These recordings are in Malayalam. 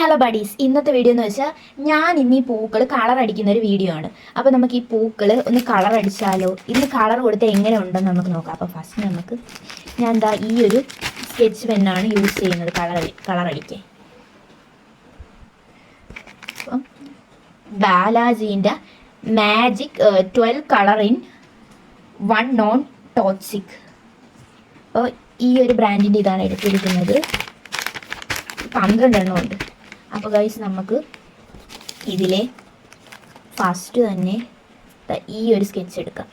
ഹലോ ബഡീസ് ഇന്നത്തെ വീഡിയോ എന്ന് വെച്ചാൽ ഞാൻ ഇന്ന് ഈ പൂക്കൾ കളർ അടിക്കുന്ന ഒരു വീഡിയോ ആണ്. അപ്പോൾ നമുക്ക് ഈ പൂക്കൾ ഒന്ന് കളർ അടിച്ചാലോ? ഇന്ന് കളർ കൊടുത്ത് എങ്ങനെ ഉണ്ടെന്ന് നമുക്ക് നോക്കാം. അപ്പോൾ ഫസ്റ്റ് നമുക്ക് ഞാൻ എന്താ ഈ ഒരു സ്കെച്ച് പെന്നാണ് യൂസ് ചെയ്യുന്നത് കളർ കളർ അടിക്കാൻ അപ്പം ബാലാജീന്റെ magic twelve colour in one non toxic അപ്പോൾ ഈ ഒരു ബ്രാൻഡിന്റെ ഇതാണ് എടുത്തിരിക്കുന്നത്. പന്ത്രണ്ടെണ്ണം ഉണ്ട്. അപ്പോൾ ഗൈസ് നമുക്ക് ഇതിലെ ഫസ്റ്റ് തന്നെ ഈ ഒരു സ്കെച്ച് എടുക്കാം.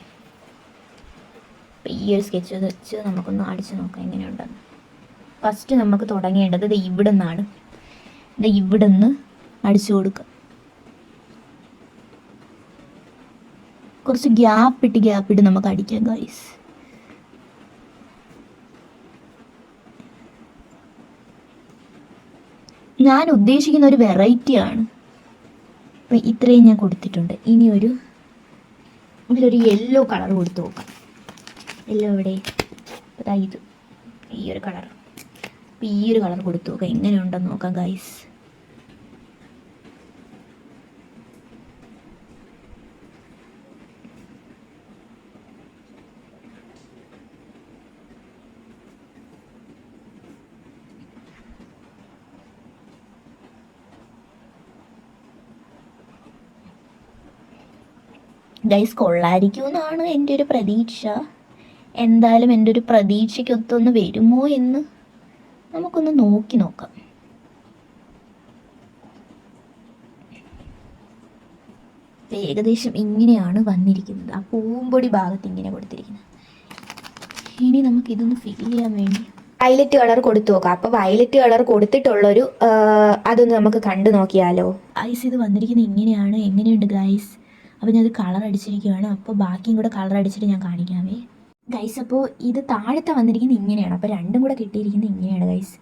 ഈ ഒരു സ്കെച്ച് വെച്ച് നമുക്കൊന്ന് അടിച്ചു നോക്കാം എങ്ങനെയുണ്ടെന്ന് ഫസ്റ്റ് നമുക്ക് തുടങ്ങേണ്ടത് ഇത് ഇവിടെ നിന്നാണ് ഇത് ഇവിടെ നിന്ന് അടിച്ചു കൊടുക്കുക. കുറച്ച് ഗ്യാപ്പ് ഇട്ട് ഗ്യാപ്പ് ഇട്ട് നമുക്ക് അടിക്കാം ഗൈസ് ഞാൻ ഉദ്ദേശിക്കുന്ന ഒരു വെറൈറ്റി ആണ്. അപ്പം ഇത്രയും ഞാൻ കൊടുത്തിട്ടുണ്ട്. ഇനി ഒരു ഇതിലൊരു യെല്ലോ കളർ കൊടുത്തു നോക്കാം. യെല്ലോ ഇവിടെ അതായത് ഈ ഒരു കളർ അപ്പം ഈ ഒരു കളർ കൊടുത്തു നോക്കാം. എങ്ങനെയുണ്ടെന്ന് നോക്കാം ഗൈസ് ഗൈസ് കൊള്ളായിരിക്കുമെന്നാണ് എന്റെ ഒരു പ്രതീക്ഷ. എന്തായാലും എന്റെ ഒരു പ്രതീക്ഷയ്ക്കൊത്തൊന്ന് വരുമോ എന്ന് നമുക്കൊന്ന് നോക്കി നോക്കാം. ഏകദേശം ഇങ്ങനെയാണ് വന്നിരിക്കുന്നത്. ആ പൂമ്പൊടി ഭാഗത്ത് ഇങ്ങനെ കൊടുത്തിരിക്കുന്നത്. ഇനി നമുക്ക് ഇതൊന്ന് ഫിൽ ചെയ്യാൻ വേണ്ടി വയലറ്റ് കളർ കൊടുത്തു നോക്കാം. അപ്പോൾ വയലറ്റ് കളർ കൊടുത്തിട്ടുള്ളൊരു അതൊന്ന് നമുക്ക് കണ്ടു നോക്കിയാലോ? ഐസ് ഇത് വന്നിരിക്കുന്നത് ഇങ്ങനെയാണ്. എങ്ങനെയുണ്ട് ഗൈസ് അപ്പോൾ ഞാനത് കളർ അടിച്ചിരിക്കുകയാണ്. അപ്പോൾ ബാക്കിയും കൂടെ കളർ അടിച്ചിട്ട് ഞാൻ കാണിക്കാമേ ഗൈസ് അപ്പോൾ ഇത് താഴത്തെ വന്നിരിക്കുന്നത് ഇങ്ങനെയാണ്. അപ്പോൾ രണ്ടും കൂടെ കിട്ടിയിരിക്കുന്നത് ഇങ്ങനെയാണ് ഗൈസ്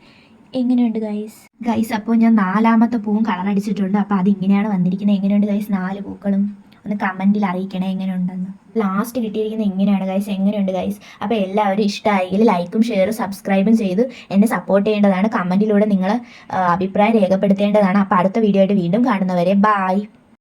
എങ്ങനെയുണ്ട് ഗൈസ് ഗൈസ് അപ്പോൾ ഞാൻ നാലാമത്തെ പൂവും കളർ അടിച്ചിട്ടുണ്ട്. അപ്പോൾ അത് ഇങ്ങനെയാണ് വന്നിരിക്കുന്നത്. എങ്ങനെയുണ്ട് ഗൈസ് നാല് പൂക്കളും. ഒന്ന് കമന്റിൽ അറിയിക്കണേ എങ്ങനെയുണ്ടെന്ന്. ലാസ്റ്റ് കിട്ടിയിരിക്കുന്നത് എങ്ങനെയാണ് ഗൈസ് എങ്ങനെയുണ്ട് ഗൈസ് അപ്പോൾ എല്ലാവരും ഇഷ്ടമായെങ്കിൽ ലൈക്കും ഷെയറും സബ്സ്ക്രൈബും ചെയ്ത് എന്നെ സപ്പോർട്ട് ചെയ്യേണ്ടതാണ്. കമന്റിലൂടെ നിങ്ങൾ അഭിപ്രായം രേഖപ്പെടുത്തേണ്ടതാണ്. അപ്പോൾ അടുത്ത വീഡിയോ ആയിട്ട് വീണ്ടും കാണുന്നവരെ ബായ്